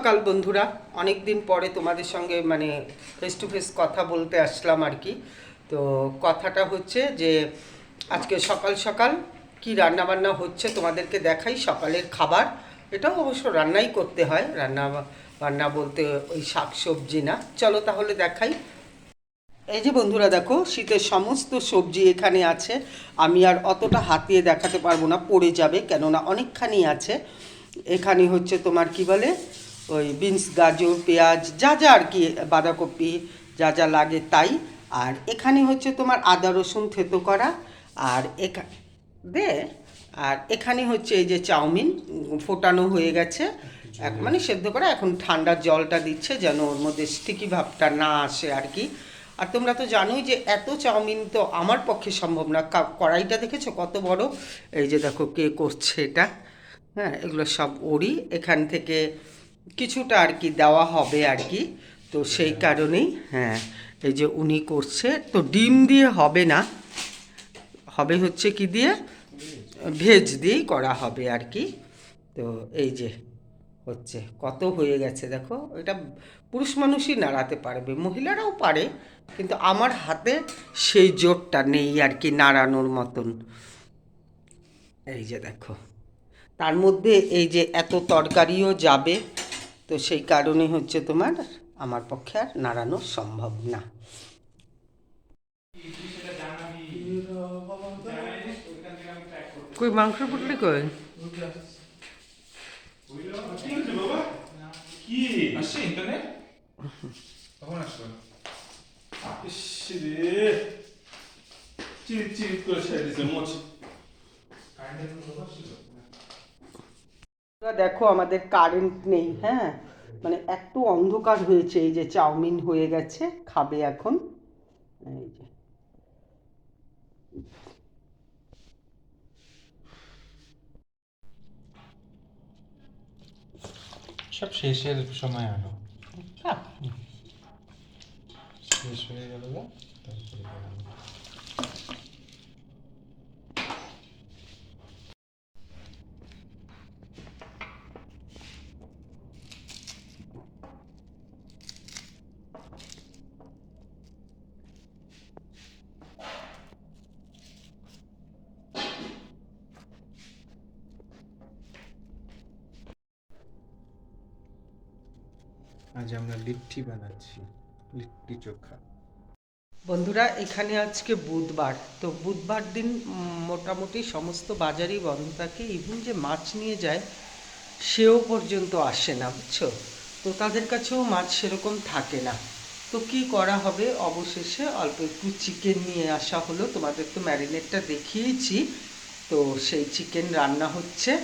সকাল, বন্ধুরা। অনেক দিন পরে তোমাদের সঙ্গে মানে ফেস টু ফেস কথা বলতে আসলাম আর কি। তো কথাটা হচ্ছে যে, আজকে সকাল সকাল কি রান্না বান্না হচ্ছে তোমাদেরকে দেখাই সকালের খাবার। এটাও অবশ্য রান্নাই করতে হয়। রান্না বান্না বলতে ওই শাক সবজি না। চলো তাহলে দেখাই। এই যে বন্ধুরা, দেখো, শীতের সমস্ত সবজি এখানে আছে। আমি আর অতটা হাতিয়ে দেখাতে পারব না, পড়ে যাবে, কেননা অনেকখানি আছে। এখানে হচ্ছে তোমার কি বলে? ওই বিনস, গাজর, পেঁয়াজ, যা যা আর কি, বাঁধাকপি যা যা লাগে তাই। আর এখানে হচ্ছে তোমার আদা, রসুন থেতো করা। আর এখা, দে, আর এখানে হচ্ছে এই যে চাউমিন, ফোটানো হয়ে গেছে। এক মানে সেদ্ধ করা, এখন ঠান্ডার জলটা দিচ্ছে যেন ওর মধ্যে স্টিকি ভাবটা না আসে আর কি। আর তোমরা তো জানোই যে এত চাউমিন তো আমার পক্ষে সম্ভব না। কড়াইটা দেখেছ কত বড়? এই যে দেখো কে করছে এটা। হ্যাঁ এগুলো সব ওরই। এখান থেকে কিছুটা আর কি দেওয়া হবে আর কি। তো সেই কারণেই হ্যাঁ এই যে উনি করছে। তো ডিম দিয়ে হবে না। হবে হচ্ছে কি দিয়ে? ভেজ দিয়েই করা হবে আর কি। তো এই যে হচ্ছে কত হয়ে গেছে দেখো। এটা পুরুষ মানুষই নাড়াতে পারবে মহিলারাও পারে কিন্তু আমার হাতে সেই জোরটা নেই আর কি নাড়ানোর মতন। এই যে দেখো তার মধ্যে এই যে এত তরকারিও যাবে তো সেই কারণে হচ্ছে তোমার আমার পক্ষে আর নাড়ানো সম্ভব না। কই মাংস পুটলি কই? করে ছেড়ে দিছে মোচ তোমরা দেখো আমাদের কারেন্ট নেই হ্যাঁ? মানে এত অন্ধকার হয়েছে এই যে চাউমিন হয়ে গেছে খাবে এখন। এই যে। সব শেষের সময় আনো শেষ হয়ে গেল। আজ আমরা লিট্টি বানাচ্ছি, লিট্টি চোখা। বন্ধুরা, এখানে আজকে বুধবার। তো বুধবার দিন মোটামুটি সমস্ত বাজারই বন্ধ থাকে। ইভেন যে মাছ নিয়ে যায়, সেও পর্যন্ত আসে না, বুঝছ? তো তাদের কাছেও মাছ সেরকম থাকে না। তো কি করা হবে? অবশেষে অল্প একটু চিকেন নিয়ে আসা হলো। তোমাদের তো ম্যারিনেটটা দেখিয়েছি। তো সেই চিকেন রান্না হচ্ছে।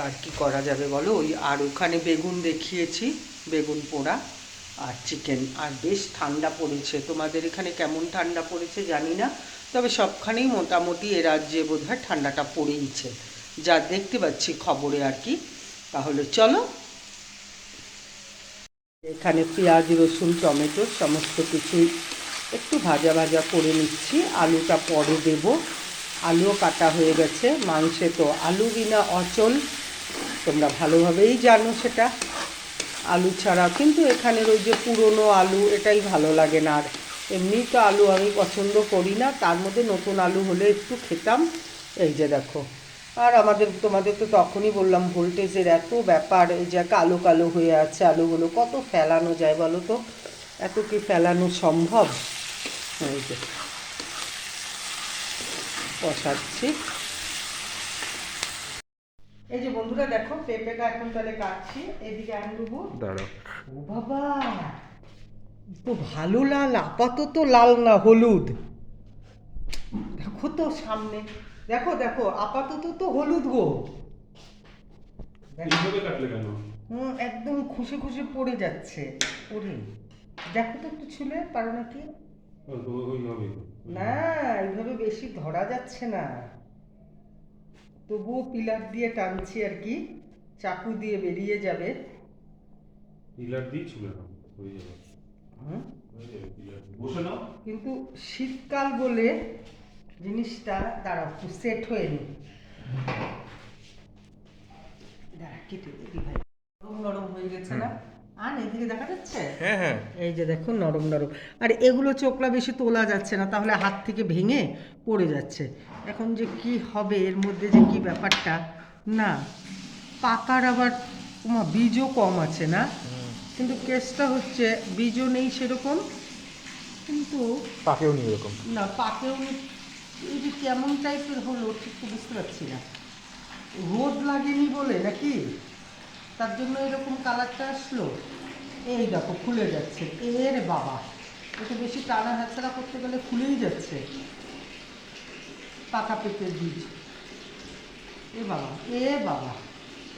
আর কি করা যাবে বলো? ওই আর ওখানে বেগুন দেখিয়েছি, বেগুন পোড়া আর চিকেন আর বেশ ঠান্ডা পড়েছে। তোমাদের এখানে কেমন ঠান্ডা পড়েছে জানি না, তবে সবখানেই মোটামুটি এ রাজ্যে বোধহয় ঠান্ডাটা পড়েইছে। যা দেখতে পাচ্ছি খবরে আর কি। তাহলে চলো। এখানে পেঁয়াজ, রসুন, টমেটো সমস্ত কিছুই একটু ভাজা ভাজা করে নিচ্ছি। আলুটা পরে দেব। আলুও কাটা হয়ে গেছে। মাংসে তো আলু বিনা অচল। তোমরা ভালোভাবেই জানো সেটা। আলু ছাড়া কিন্তু এখানের ওই যে পুরনো আলু, এটাই ভালো লাগে না। আর এমনি তো আলু আমি পছন্দ করি না, তার মধ্যে নতুন আলু হলে একটু খেতাম। এই যে দেখো। আর আমাদের, তোমাদের তো তখনই বললাম, ভোল্টেজের এত ব্যাপার, এই যে কালো কালো হয়ে আছে আলুগুলো, কত ফেলানো যায় বলো তো? এত কি ফেলানো সম্ভব? এই যে, বসাচ্ছি। এই যে বন্ধুরা দেখো পেঁপেটা এখন তাহলে কাটছি। এদিকে আনব দাঁড়াও। ও বাবা তো ভালো লাল আপাতত লাল না হলুদ। দেখো তো সামনে দেখো দেখো আপাতত তো হলুদ গো। হুম একদম খুশি খুশি পড়ে যাচ্ছে পড়ে। দেখো তো একটু ছুলে পারো নাকি? না এইভাবে বেশি ধরা যাচ্ছে না। তবুও পিলার দিয়ে টানছি আর কি চাকু দিয়ে বেরিয়ে যাবে। পিলার দিয়ে ছুলে নাও হয়ে যাবে। হয়ে। বসে নাও। কিন্তু শীতকাল বলে জিনিসটা দাঁড়াও একটু সেট হয়ে নি। দাঁড়া কেটে দিবি ভাই নরম নরম হয়ে গেছে না? আর এইদিকে দেখা যাচ্ছে? হ্যাঁ হ্যাঁ। এই যে দেখুন নরম নরম। আর এগুলো চোখলা বেশি তোলা যাচ্ছে না তাহলে হাত থেকে ভেঙে পড়ে যাচ্ছে। এখন যে কি হবে এর মধ্যে যে কি ব্যাপারটা? না পাকার আবার বীজও কম আছে না? কিন্তু কেসটা হচ্ছে বীজও নেই সেরকম কিন্তু পাকেও নি এরকম। না পাকেও এই যে কেমন টাইপের হলো ঠিক তো বুঝতে পারছি না। রোদ লাগেনি বলে নাকি? তার জন্য এরকম কালারটা আসলো। এই দেখো খুলে যাচ্ছে। এর বাবা। একটু বেশি টানা হাতছাড়া করতে গেলে খুলেই যাচ্ছে। পাকা পেঁপের বীজ। এ বাবা এ বাবা।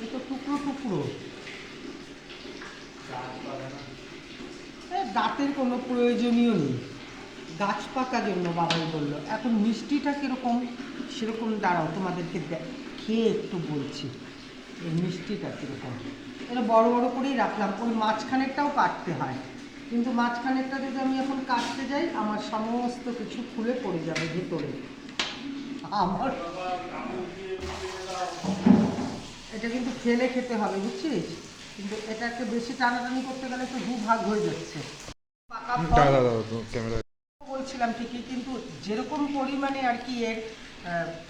এ তো টুকরো টুকরো। দাঁতের কোনো প্রয়োজনীয় নেই। গাছ পাকার জন্য বাবাই বলল, এখন মিষ্টিটা কীরকম? সেরকম দাঁড়াও, তোমাদেরকে খেয়ে একটু বলছি। এই মিষ্টিটা কীরকম? এটা বড় বড় করেই রাখলাম। ওই মাঝখানেরটাও কাটতে হয়। কিন্তু মাঝখানেরটা যদি আমি এখন কাটতে যাই আমার সমস্ত কিছু খুলে পড়ে যাবে ভিতরে। আমার এটা কিন্তু ফেলে খেতে হবে বুঝছিস? কিন্তু এটাকে বেশি টানাটানি করতে গেলে একটু দু ভাগ হয়ে যাচ্ছে। বলছিলাম ঠিকই কিন্তু যেরকম পরিমাণে আর কি এর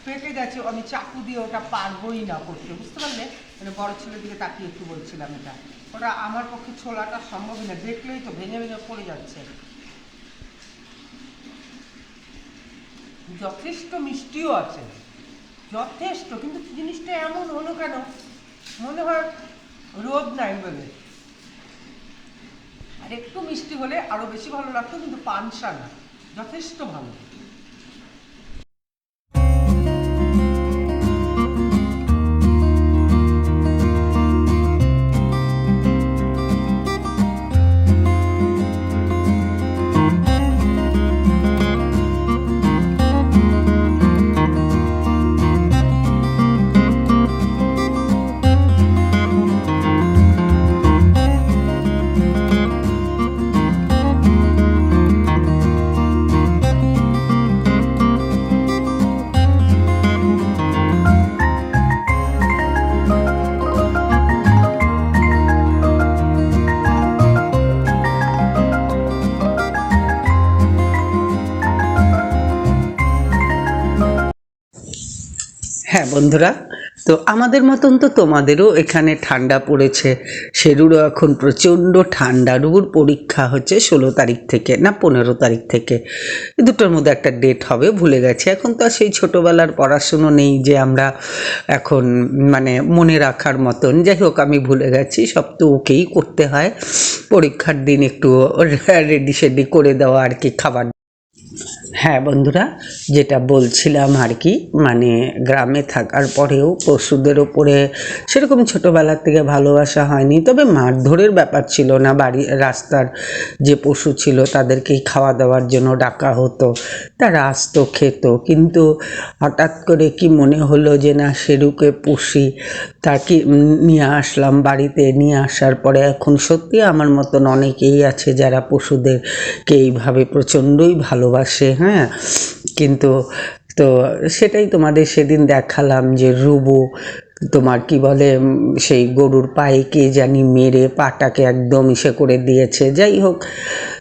পেটে গেছে আমি চাকু দিয়ে ওটা পারবোই না করতে, বুঝতে পারলে? মানে বড় ছেলের দিকে তাকিয়ে একটু বলছিলাম এটা। ওটা আমার পক্ষে ছোলাটা সম্ভব না, দেখলেই তো ভেঙে ভেঙে পড়ে যাচ্ছে। যথেষ্ট মিষ্টিও আছে, যথেষ্ট, কিন্তু জিনিসটা এমন হলো কেন? মনে হয় রোদ নাই বলে। আর একটু মিষ্টি হলে আরও বেশি ভালো লাগতো, কিন্তু পানসা না, যথেষ্ট ভালো। হ্যাঁ বন্ধুরা, তো আমাদের মতন তো তোমাদেরও এখানে ঠান্ডা পড়েছে। সেরুরও এখন প্রচণ্ড ঠান্ডা। রুবুর পরীক্ষা হচ্ছে ষোলো তারিখ থেকে না পনেরো তারিখ থেকে। দুটোর মধ্যে একটা ডেট হবে, ভুলে গেছি। এখন তো আর সেই ছোটোবেলার পড়াশুনো নেই যে আমরা এখন মানে মনে রাখার মতন। যাই হোক, আমি ভুলে গেছি, সব তো ওকেই করতে হয়। পরীক্ষার দিন একটু রেডি সেডি করে দেওয়া আর কি, খাবার হ্যাঁ বন্ধুরা, যেটা বলছিলাম আর কি মানে গ্রামে থাকার পরেও পশুদের ওপরে সেরকম ছোটোবেলার থেকে ভালোবাসা হয়নি। তবে মারধরের ব্যাপার ছিল না, বাড়ি, রাস্তার যে পশু ছিল তাদেরকেই খাওয়া দাওয়ার জন্য ডাকা হতো, তারা আসতো, খেত। কিন্তু হঠাৎ করে কি মনে হলো যে না সেরুকে পুষি তাকে নিয়ে আসলাম, বাড়িতে নিয়ে আসার পরে এখন সত্যি আমার মতন অনেকেই আছে যারা পশুদেরকে এইভাবে প্রচণ্ডই ভালোবাসে হ্যাঁ? কিন্তু তো সেটাই তোমাদের সেদিন দেখালাম যে রুবো, তোমার কি বলে সেই গরুর পায়ে কে জানি মেরে পাটাকে একদম ইসে করে দিয়েছে। যাই হোক,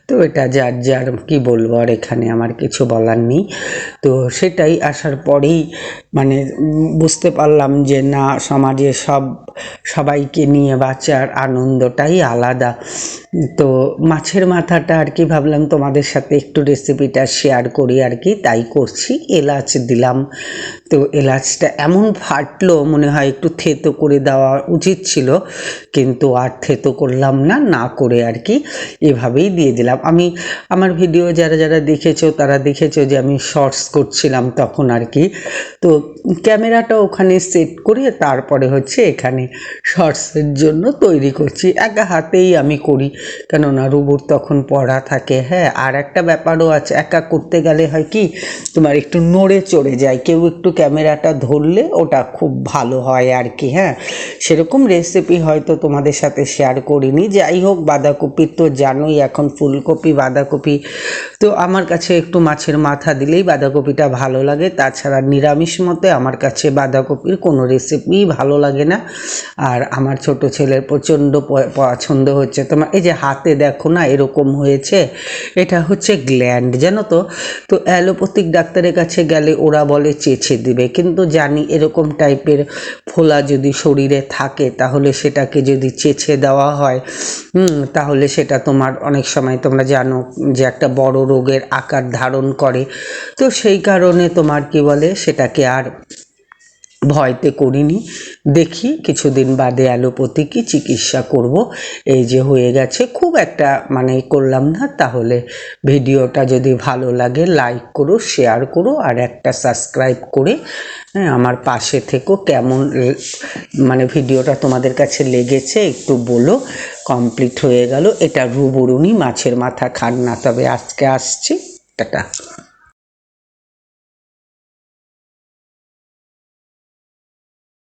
তো এটা যার যার কি বলব, আর এখানে আমার কিছু বলার নেই। তো সেটাই আসার পরেই মানে বুঝতে পারলাম যে না, সমাজে সব সবাইকে নিয়ে বাঁচার আনন্দটাই আলাদা। তো মাছের মাথাটা আর কি ভাবলাম তোমাদের সাথে একটু রেসিপিটা শেয়ার করি আর কি, তাই করছি। এলাচ দিলাম। তো এলাচটা এমন ফাটলো, মনে হয় একটু থেতো করে দেওয়া উচিত ছিল, কিন্তু আর থেতো করলাম না না করে আর কি এভাবেই দিয়ে দিলাম। আমি, আমার ভিডিও যারা যারা দেখেছ, তারা দেখেছ যে আমি শর্টস করছিলাম তখন আর কি। তো ক্যামেরাটা ওখানে সেট করে তারপরে হচ্ছে এখানে শর্টসের জন্য তৈরি করছি। একা হাতেই আমি করি। কেননা রুবুর তখন পড়া থাকে হ্যাঁ আর একটা ব্যাপারও আছে, একা করতে গেলে হয় কি, তোমার একটু নড়ে চড়ে যায়। কেউ একটু ক্যামেরাটা ধরলে ওটা খুব ভালো হয় আর কি হ্যাঁ। সেরকম রেসিপি হয়তো তোমাদের সাথে শেয়ার করিনি। যাই হোক, বাঁধাকপির তো জানোই, এখন ফুলকপি, বাঁধাকপি। তো আমার কাছে একটু মাছের মাথা দিলেই বাঁধাকপিটা ভালো লাগে। তাছাড়া নিরামিষ মতে আমার কাছে বাঁধাকপির কোনো রেসিপিই ভালো লাগে না। আর আমার ছোট ছেলের প্রচণ্ড পছন্দ হচ্ছে। তোমার, এই যে হাতে দেখো না, এরকম হয়েছে, এটা হচ্ছে গ্ল্যান্ড জানো তো? তো অ্যালোপ্যাথিক ডাক্তারের কাছে গেলে ওরা বলে চেছে দিবে। কিন্তু জানি এরকম টাইপের ফোলা যদি শরীরে থাকে, তাহলে সেটাকে যদি চেছে দেওয়া হয় তাহলে সেটা তোমার অনেক সময় তোমরা জানো যে একটা বড় রোগের আকার ধারণ করে। তো সেই কারণে তোমার কি বলে, সেটাকে আর ভয়তে করিনি। দেখি কিছুদিন বাদে অ্যালোপ্যাথিকই চিকিৎসা করব। এই যে হয়ে গেছে, খুব একটা মানে করলাম না। তাহলে ভিডিওটা যদি ভালো লাগে, লাইক করো, শেয়ার করো, আর একটা সাবস্ক্রাইব করে হ্যাঁ আমার পাশে থেকো। কেমন মানে ভিডিওটা তোমাদের কাছে লেগেছে একটু বলো। কমপ্লিট হয়ে গেল। এটা রুবরুনি মাছের মাথা খান না। তবে আজকে আসছি। টাটা।